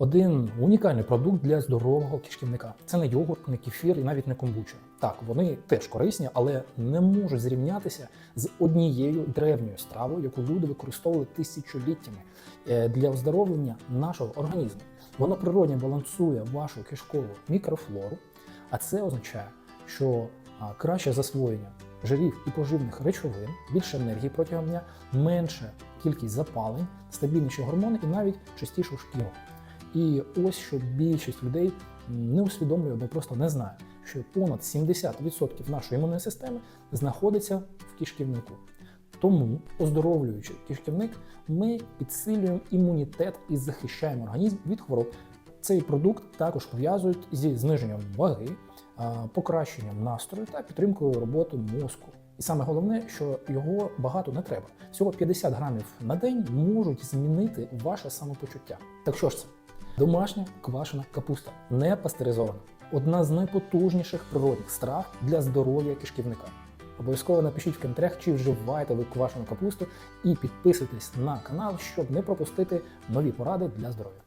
Один унікальний продукт для здорового кишківника. Це не йогурт, не кефір і навіть не комбуча. Так, вони теж корисні, але не можуть зрівнятися з однією древньою стравою, яку люди використовували тисячоліттями е, для оздоровлення нашого організму. Воно природньо балансує вашу кишкову мікрофлору, а це означає, що краще засвоєння жирів і поживних речовин, більше енергії протягом дня, менше кількість запалень, стабільніші гормони і навіть частішу шкіру. І ось що більшість людей не усвідомлює або просто не знає, що понад 70% нашої імунної системи знаходиться в кишківнику. Тому, оздоровлюючи кишківник, ми підсилюємо імунітет і захищаємо організм від хвороб. Цей продукт також пов'язують зі зниженням ваги, покращенням настрою та підтримкою роботи мозку. І саме головне, що його багато не треба. Всього 50 грамів на день можуть змінити ваше самопочуття. Так що ж це? Домашня квашена капуста, не пастеризована. Одна з найпотужніших природних страв для здоров'я кишківника. Обов'язково напишіть в коментарях, чи вживаєте ви квашену капусту, і підписуйтесь на канал, щоб не пропустити нові поради для здоров'я.